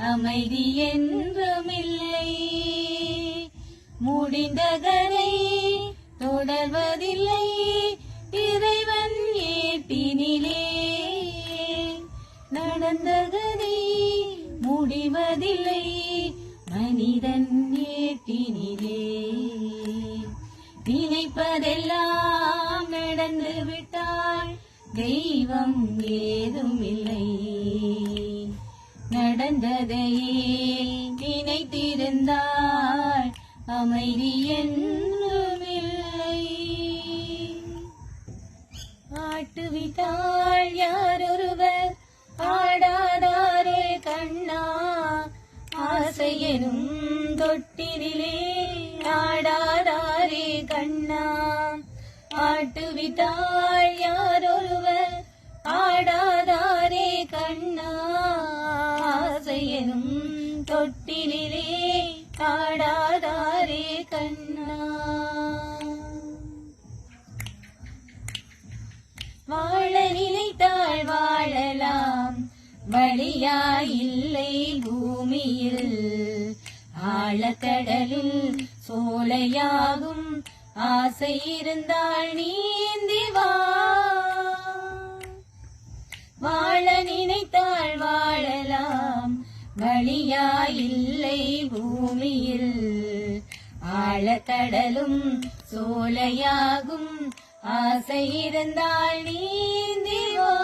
அமைதி என்றுமில்லை. முடிந்த கதை தொடர்வதில்லை. இறைவன் ஏற்பினிலே நடந்த முடிவதில்லை. மனிதன் ஏற்பினிலே நினைப்பதெல்லாம் நடந்து விட்டால் தெய்வம் ஏதுமில்லை. நடந்ததை நினைத்திருந்தாள் அமைதி என்றுமில்லை. ஆட்டுவிட்டால் யாரொருவர் ஆடாதாரே கண்ணா ஆசையனும் தொட்டிலே ஆடாதாரே கண்ணா. ஆட்டுவிட்டால் தொட்டிலே ஆடாதாரே கண்ணா. வாழ நினைத்தால் வாழலாம் வழியாயில்லை பூமியில். ஆழக்கடலில் சோலையாகும் ஆசை இருந்தால் நீந்திவா வழியாயில்லை பூமியில். ஆழக்கடலும் சோலையாகும். ஆசை இருந்தால் நீந்திவா.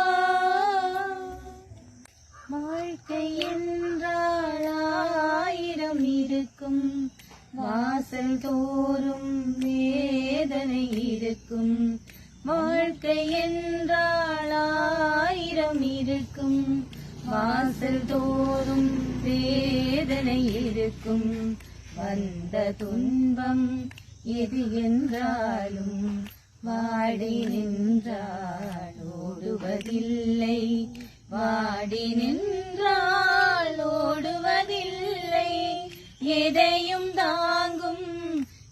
வாழ்க்கை என்றால் ஆயிரம் இருக்கும். வாசல் தோறும் வேதனை இருக்கும். வாழ்க்கை என்றால் ஆயிரம் இருக்கும். வாசல் தோறும் வேதனை இருக்கும். வந்த துன்பம் எது என்றாலும் வாடி நின்றால் ஓடுவதில்லை வாடி நின்றால் ஓடுவதில்லை. எதையும் தாங்கும்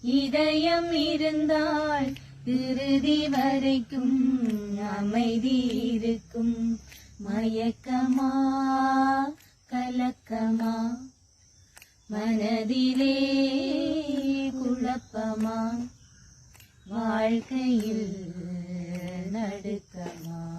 இதயம் இருந்தால் இறுதி வரைக்கும் அமைதி இருக்கும். மயக்கமா கலக்கமா மனதிலே குழப்பமா வாழ்க்கையில் நடுக்கமா.